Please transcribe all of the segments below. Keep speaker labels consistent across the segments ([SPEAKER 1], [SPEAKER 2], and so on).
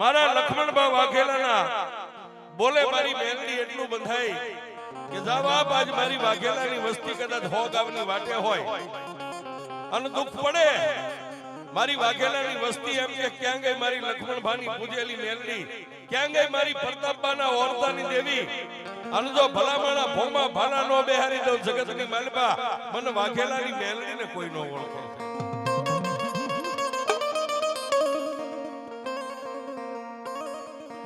[SPEAKER 1] મારા લક્ષ્મણબા વાઘેલાના બોલે, મારી મેલડી એટલું બંધાઈ કે જવાબ આજ મારી વાઘેલાની વસ્તી કદાચ હો ગામની વાટે હોય. અને દુઃખ પડે. મારી વાઘેલાની વસ્તી એમ કે ક્યાં ગઈ મારી લક્ષ્મણભાની પૂજેલી મેલડી? ક્યાં ગઈ મારી પ્રતાપબાના ઓરતાની દેવી? અને જો ભલામણા ભોમા ભાલા નો બેહારી દઉં જગતની માલબા, મને વાઘેલાની મેલડીને કોઈ નો ઓળખે.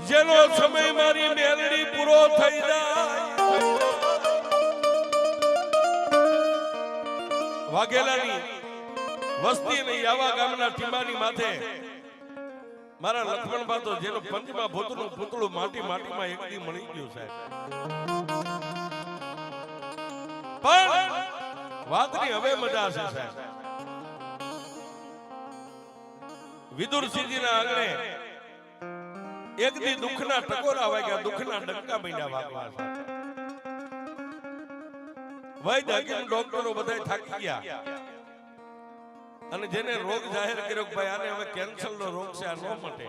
[SPEAKER 1] જેનો સમય મારી મેલડી પૂરો થઈ જાય. વાઘેલાની વસ્તી ને યાવા ગામના ટીમાની માથે મારા લક્ષ્મણબા તો જેનો પંચમા ભૂતનું પૂતળું માટી માટીમાં એકદી મળી ગયું સાહેબ. પણ વાતની હવે મજા છે સાહેબ. વિદુરસિંહજીના આંગણે એક દી દુઃખના ટકોરા વાગ્યા દુઃખના ડંકા મીંડા વાગવા વૈદ હકીમ ડોક્ટરો બધા થાકી ગયા. અને જેને રોગ જાહેર કર્યો કે ભાઈ આને હવે કેન્સર નો રોગ છે આ નો મટે.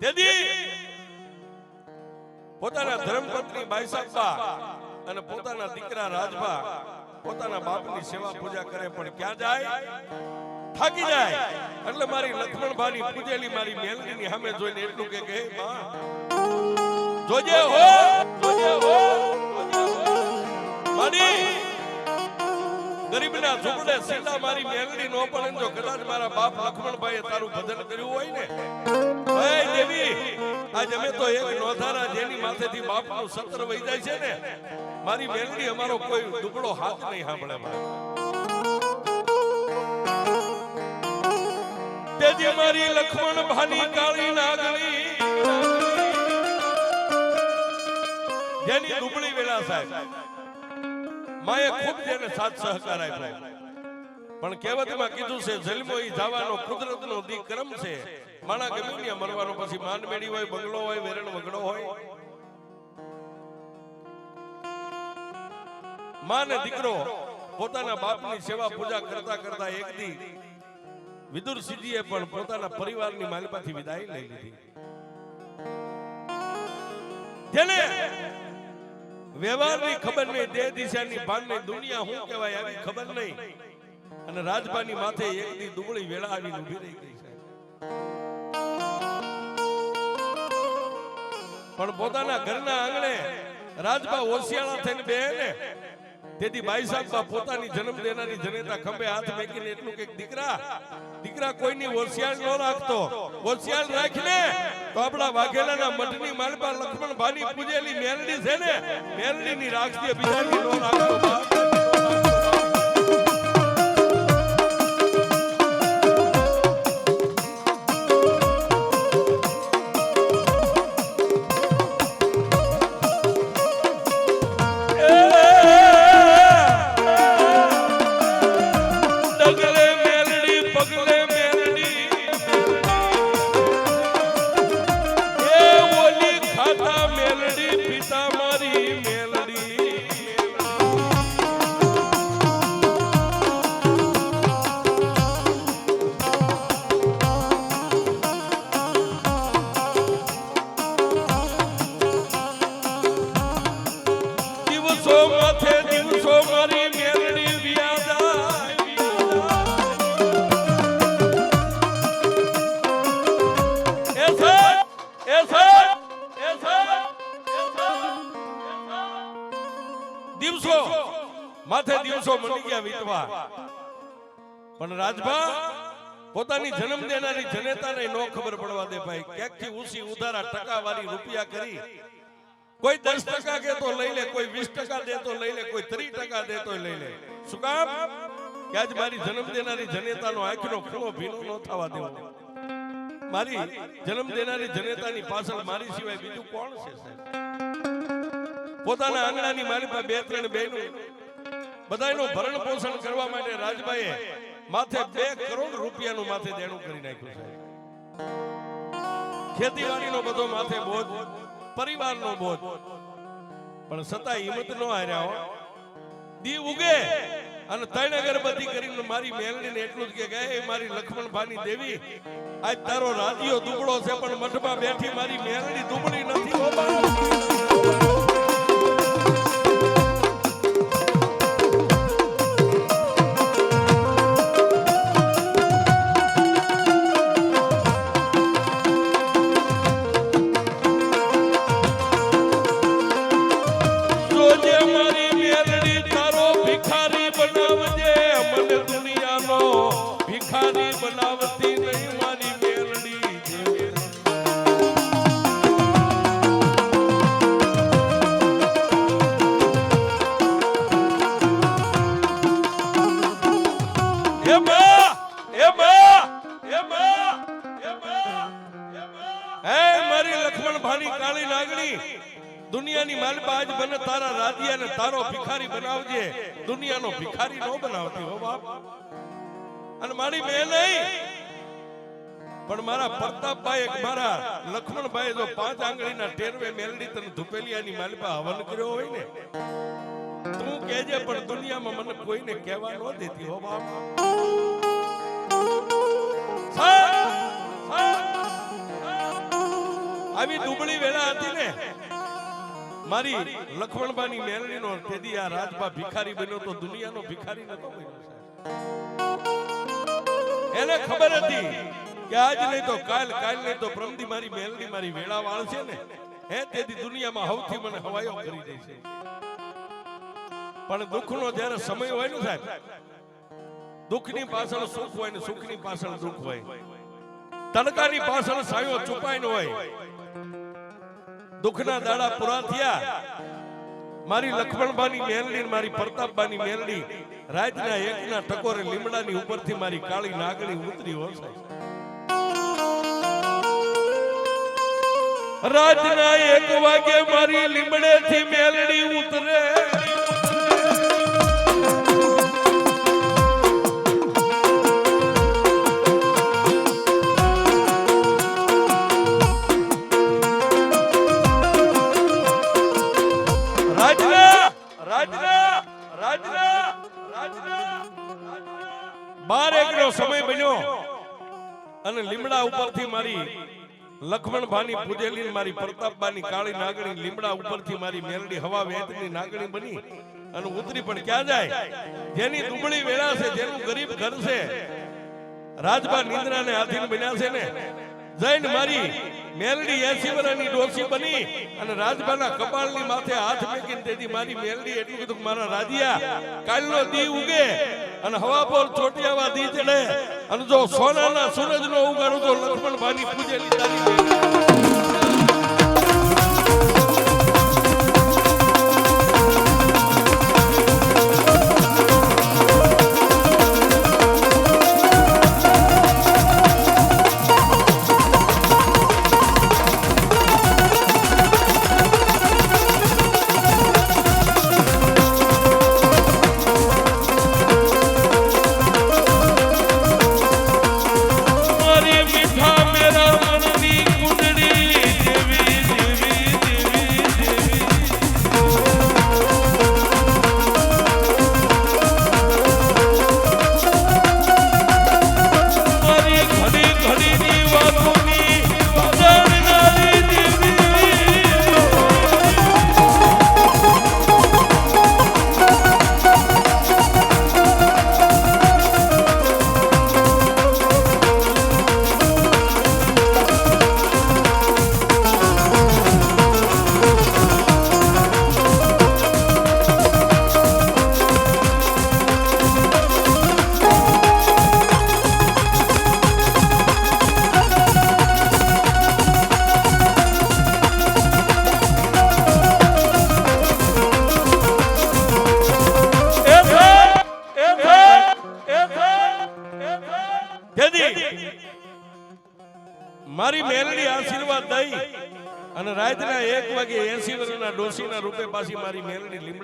[SPEAKER 1] તેથી પોતાના ધર્મપત્ની બાઈસાબા અને પોતાના દીકરા રાજભા પોતાના બાપની સેવા પૂજા કરે પણ ક્યાં જાય? થાકી જાય. એટલે મારી લક્ષ્મણભાની પૂજેલી મારી મેલડીની સામે જોઈને એટલું કે કે માં, જોજે હો જોજે હો મારી ગરીબના ઝૂંપડે સીધા મારી મેલડી નો ને જો કદાચ મારા બાપ લક્ષ્મણભાઈએ તારું ભજન કર્યું હોય ને. હે દેવી, આજ અમે તો એક નોધારા જેની માથેથી બાપનું સત્ર વહી જાય છે ને. મારી મેલડી અમારો કોઈ દુબળો હાથ નહીં સાંભળે મારે. તેજી મારી લક્ષ્મણ ભાની કાળી નાગણી જેની દુબળી વેલા સાહેબ. માએ ખૂબ જેને સાથ સહકાર આપ્યો. પણ કહેવતમાં કીધું છે, જલમો ઈ જવાનો કુદરતનો દીક્રમ છે. માણા ગમે મરવાનો પછી માન મેળી હોય, બંગલો હોય, વેરણ વગડો હોય. માને દીકરો પોતાના બાપની સેવા પૂજા કરતા કરતા એક દી વિદુર પણ પોતાના પરિવારની માલપાથી વિદાય લઈ લીધી. વ્યવહારની ખબર નહીં, દેહ દિશાની ભાન નહીં, દુનિયા શું કહેવાય આવી ખબર નહીં. અને રાજપાની માથે એક દી દુબળી વેળા આવી ઊભી રહી ગઈ છે. પણ પોતાના ઘરના આંગણે રાજબા ઓશિયાળા થઈને બે ને તેથી ભાઈ સાહેબ પોતાની જન્મ દેનારી જનેતા ખંભે હાથ મેકીને એટલું કે દીકરા દીકરા કોઈની ઓશિયાળ ન રાખતો. ઓશિયાળ રાખીને તો આપણા વાઘેલાના મઠની માલપા લક્ષ્મણ ભાની પૂજેલી મેલડી છે ને, મેલડીની રાખતી બીજાની ન રાખતો. પોતાની જન્મ દેનારી જનેતાને નો ખબર પડવા દે ભાઈ. ક્યાંકથી ઊંચી ઉધારા ટકાવારી રૂપિયા કરી. કોઈ દસ ટકા કે તો લઈ લે, કોઈ વીસ ટકા દે તો લઈ લે, કોઈ ત્રીસ ટકા દે તો લઈ લે. શું કામ? કે આજ મારી જન્મ દેનારી જનેતાનો આંખનો ખૂણો ભીનો ન થવા દેવો. મારી જન્મ દેનારી જનેતાની પાછળ મારી સિવાય બીજું કોણ છે, સાહેબ? પોતાના આંગણાની મારી પાસે બે ત્રણ બહેનો. બધાયનું ભરણ પોષણ કરવા માટે રાજબાઈએ માથે બે કરોડ રૂપિયાનું માથે દેણું કરી નાખ્યું છે. ખેતીવાડીનો બધો માથે બોજ, પરિવારનો બોજ. પણ છતાં હિંમત ન હાર્યા હો. દી ઉગે અને ત્રણ અગરબત્તી કરીને મારી મેલડીને એટલું જ કે "એ મારી લક્ષ્મણભાની દેવી, આજ તારો રાજીઓ દુબળો છે, પણ મઠમાં બેઠી મારી મેલડી દુબળી નથી હો ભિખારી નો બનાવતી હો બાપ. અને મારી મેં નહીં. પણ મારા પ્રતાપભાઈ એક મારા લક્ષ્મણભાઈ જો પાંચ આંગળીના ટેરવે મેલડી તને ધુપેલિયાની માલપા હવન કર્યો હોય ને, તું કેજે પણ દુનિયામાં મને કોઈને કહેવા ન દેતી હો બાપ. આવી દુબળી વેળા હતી ને મારી લખમણબાની મેલડીનો તેથી આ રાજબા ભિખારી બન્યો તો દુનિયાનો ભિખારી નતો બન્યો એને ખબર હતી કે આજ નહીં તો કાલ કાલ નહીં તો પ્રમદી મારી મેલડી મારી વેળા વાળ છે ને, હે તેથી દુનિયામાં હવથી મને હવાયો કરી દે છે. પણ દુઃખનો જ્યારે સમય હોય ને સાહેબ, દુઃખની પાછળ સુખ હોય ને સુખની પાછળ દુઃખ હોય. તડકાની પાછળ સાયો છુપાઈને હોય. દુઃખના દાડા પૂરા થયા મારી લક્ષ્મણબાની મેલડી મારી પ્રતાપબાની મેલડી રાજના એકના ટકોરે લીમડાની ઉપરથી મારી કાળી નાગણી ઉતરી સાહેબ. રાજના એક વાગે મારી લીમડેથી મેલડી ઉતરે અને લીમડા ઉપરથી મારી લખમણ પૂજેલી મારી પ્રતાપબાની કાળી નાગણી લીમડા ઉપરથી મારી મેરડી હવા વેતની નાગણી બની અને ઉતરી પણ ક્યાં જાય? જેની દુબળી વેળા છે, જેનું ગરીબ ઘર છે, રાજબા નિંદ્રાને આધીન બન્યા છે ને? જૈન મારી મેલડી એસી વર્ષની ડોસી બની અને રાજબાના કપાળની માથે હાથ મેકીને તેથી મારી મેલડી એટલું કીધું મારા રાધિયા કાલનો દી ઉગે અને હવા પર ચોટિયાવા દી ચડે. અને જો સોનાના સૂરજનો ઉગાડો તો લક્ષ્મણભાઈની પૂજેલી તારી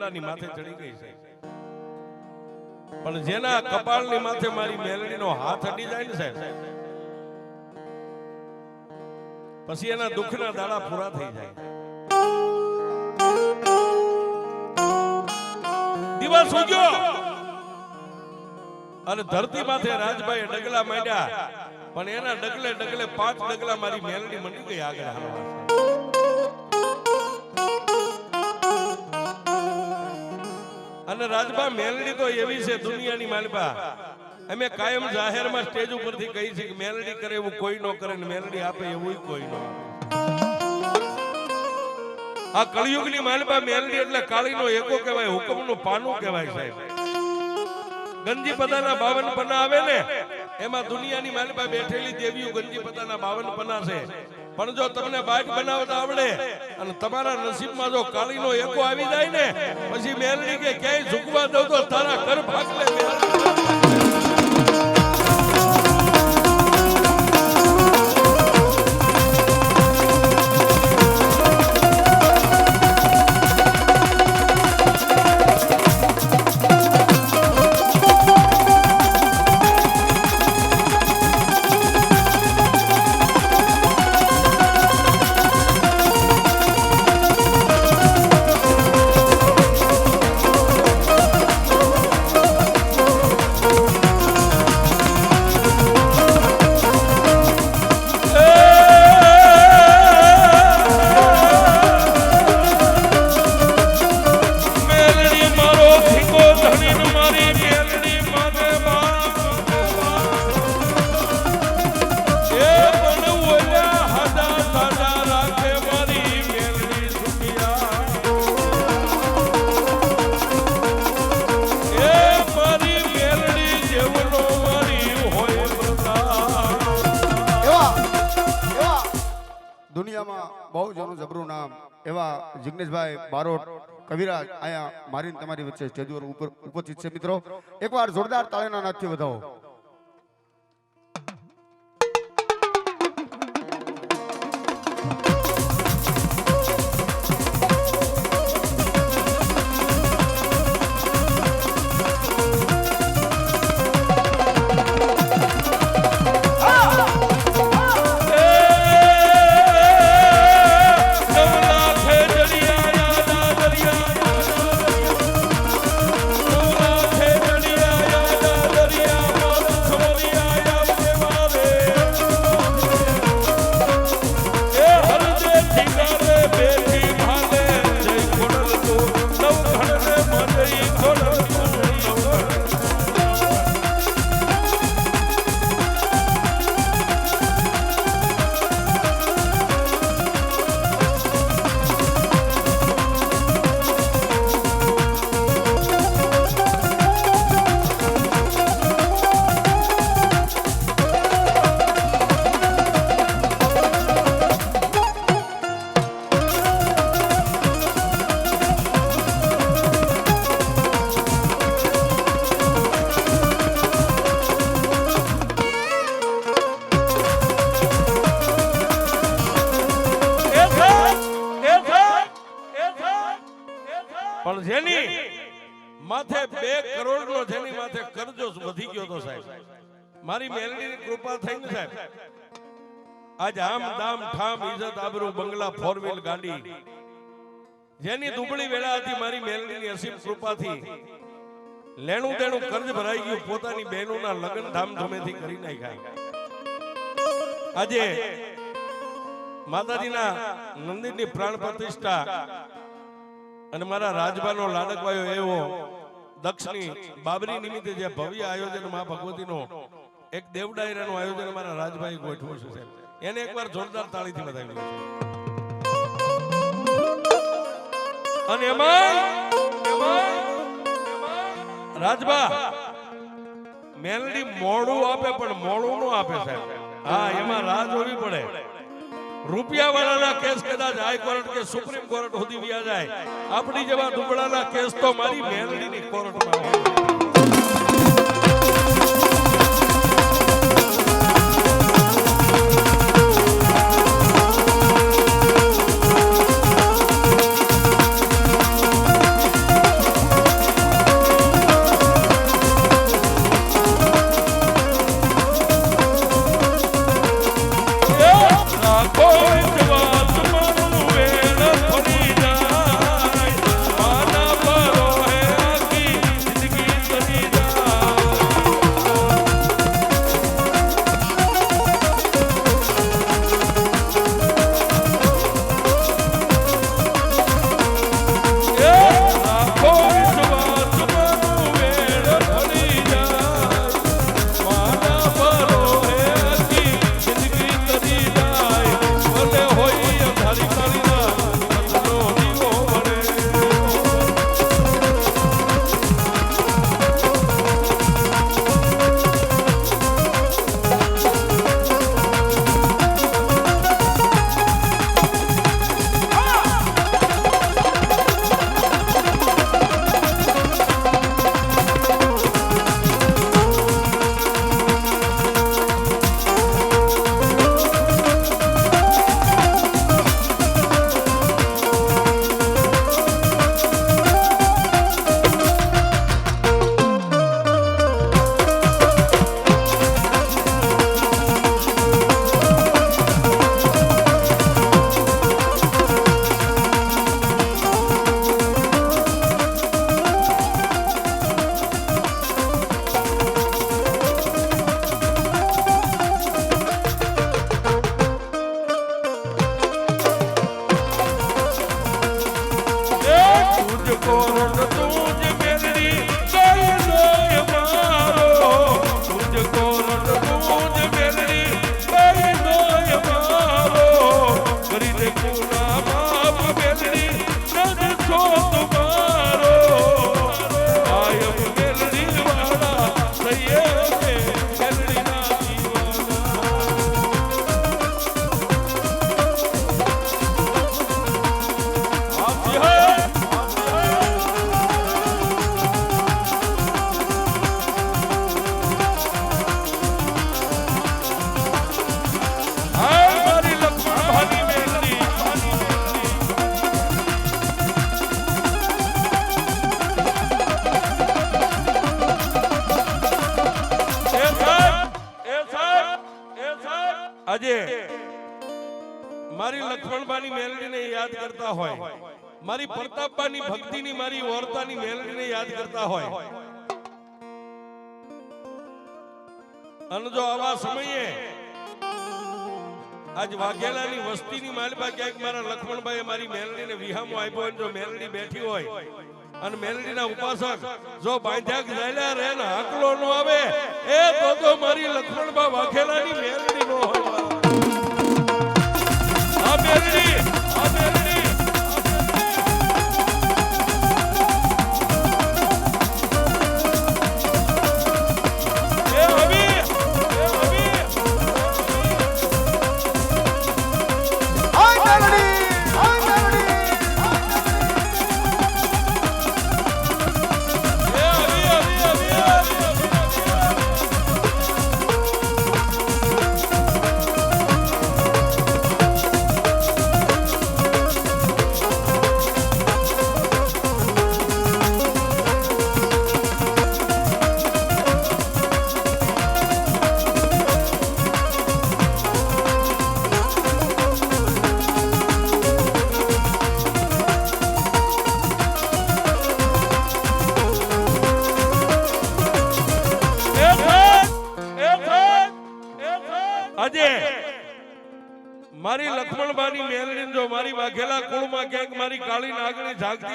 [SPEAKER 1] મેલડી માથે ચડી ગઈ છે. પણ જેના કપાળની માથે મારી મેલડીનો હાથ અડી જાય ને સાહેબ, પછી એના દુઃખના દાડા પૂરા થઈ જાય. દિવસ ઉગ્યો. અને ધરતી માથે રાજભાઈ ડગલા માંડ્યા. પણ એના ડગલે ડગલે પાંચ ડગલા મારી મેલડી મંડી ગઈ આગળ હાલવા. અને રાજભા મેલડી તો એવી છે દુનિયાની માલબા અમે કાયમ જાહેરમાં સ્ટેજ ઉપરથી કહી છે કે મેલડી કરે એવું કોઈ નો કરે ને મેલડી આપે એવું કોઈ નો આ કળિયુગની માલબા મેલડી એટલે કાળીનો એકો કહેવાય, હુકમનું પાનું કહેવાય સાહેબ. ગંજી પદાના બાવન પના આવે ને, એમાં દુનિયાની માલબા બેઠેલી દેવીઓ ગંજી પદાના બાવન પના છે. પણ જો તમને બાઇક બનાવતા આવડે અને તમારા નસીબમાં જો કાળીનો એકો આવી જાય ને, પછી મેલડી કે ક્યાંય ઝૂકવા દઉં તો તારા ઘર ભાગલે મેલડી
[SPEAKER 2] એવા જિગ્નેશભાઈ બારોટ, કવિરાજ અહીંયા મારીને તમારી વચ્ચે સ્ટેજ ઉપર ઉપસ્થિત છે. મિત્રો, એકવાર જોરદાર તાળીના નાદથી વધાવો.
[SPEAKER 1] આજ આમ દામ ઠામ ઇજ્જત આબરૂ બંગલા ફોર વ્હીલ ગાડી જેની દુબળી વેળા હતી મારી મેલની અસીમ કૃપાથી લેણું દેણું કર્જ ભરાઈ ગયું, પોતાની બહેનોના લગ્ન ધામધૂમેથી કરી નાખ્યા આજે માતાજીના મંદિરની પ્રાણ પ્રતિષ્ઠા અને મારા રાજભાનો લાડકવાયો એવો દક્ષની બાબરી નિમિત્તે જે ભવ્ય આયોજન મા ભગવતીનો એક દેવ આયોજન મારા રાજભાઈ ગોઠવું છે સાહેબ. એને એકવાર જોરદાર તાળીથી બતાવી અને એમાં રાજબા મેલડી મોડું આપે પણ મોડું નો આપે સાહેબ. હા, એમાં રાહ જોવી પડે. રૂપિયા વાળાના કેસ કદાચ હાઈકોર્ટ કે સુપ્રીમ કોર્ટ સુધી વ્યા જાય. આપણી જેવા દુબળાના કેસ તો મારી મેલડીની કોર્ટમાં હોય. યાદ કરતા હોય. અને જો આવા સમયે આજ વાઘેલાની વસ્તીની માલબા ક્યાંક મારા લખમણભાઈ મારી મેલડીને વિહામો આપ્યો હોય જો મેલડી બેઠી હોય અને મેલડીના ઉપાસક જો બાંધ્યા રહે ને હાકલો નો આવે, એ તો તો મારી લક્ષ્મણબા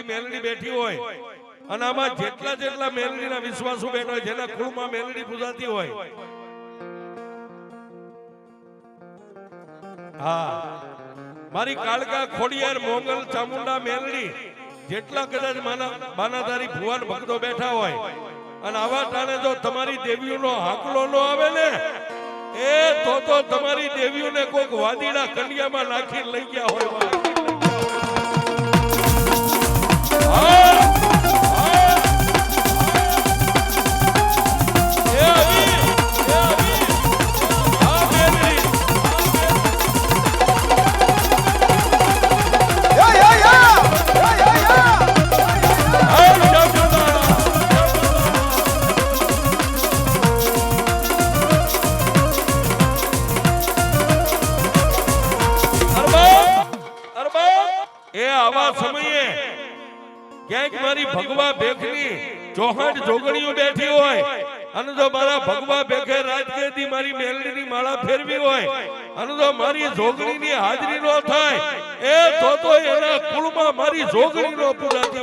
[SPEAKER 1] નાગણી મેલડી બેઠી હોય. અને આમાં જેટલા જેટલા મેલડીના વિશ્વાસુ બેઠા હોય, જેના કુળમાં મેલડી પૂજાતી હોય. હા. મારી કાળકા ખોડિયાર મોંગલ ચામુંડા મેલડી, જેટલા કદાચ માના બાનાધારી ભુવાન ભક્તો બેઠા હોય, અને આવા ટાણે જો તમારી દેવીઓનો હાકલો નો આવે ને, એ તો તો તમારી દેવીઓને કોઈક વાદીડા કન્યામાં નાખી લઈ ગયા હોય. ચોહાટ જોગણીઓ બેઠી હોય અને જો મારા ભગવા ભેખે રાજકેદી મારી મેલડીની માળા ફેરવી હોય અને જો મારી જોગણીની હાજરી નો થાય, એ તો તો એના કુળમાં મારી જોગણી નો પૂજાતી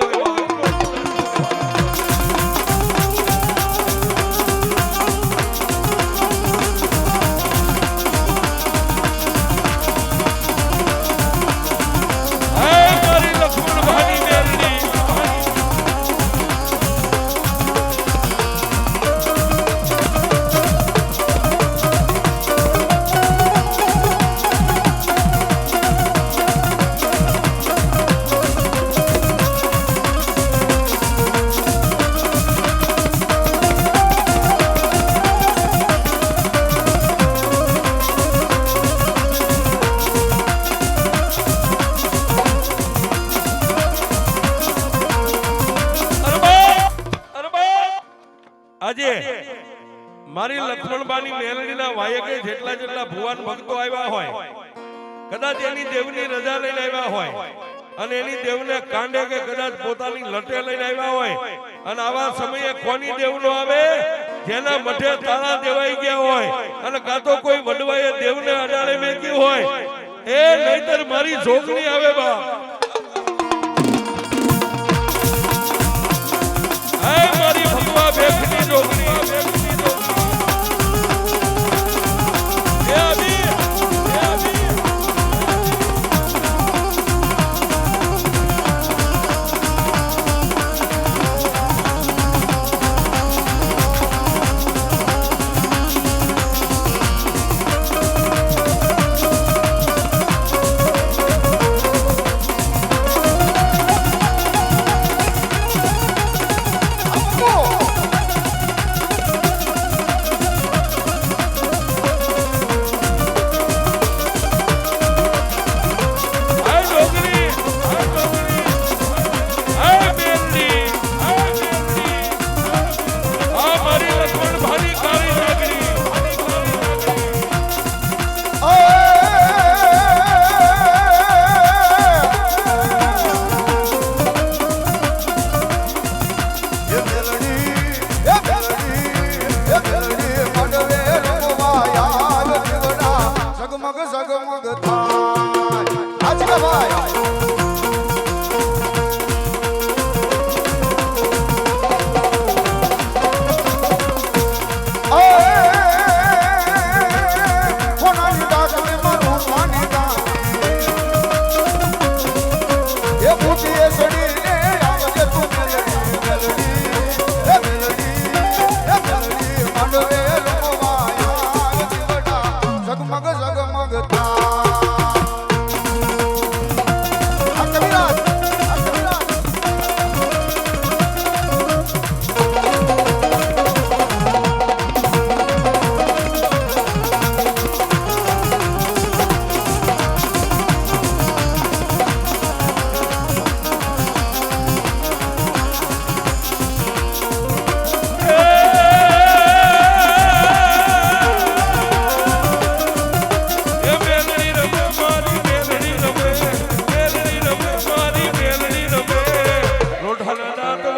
[SPEAKER 1] કે કદાચ પોતાની લટે લઈને આવ્યા હોય. અને આવા સમયે કોની દેવનો આવે? જેના મઠે તાળા દેવાઈ ગયા હોય. અને કાં તો કોઈ વડવાએ દેવને અડાડે મેક્યું હોય. એ નહીતર મારી જોગણી આવે બા
[SPEAKER 2] મારી ભગવા બેખની જોગણી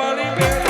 [SPEAKER 2] Valley Bear.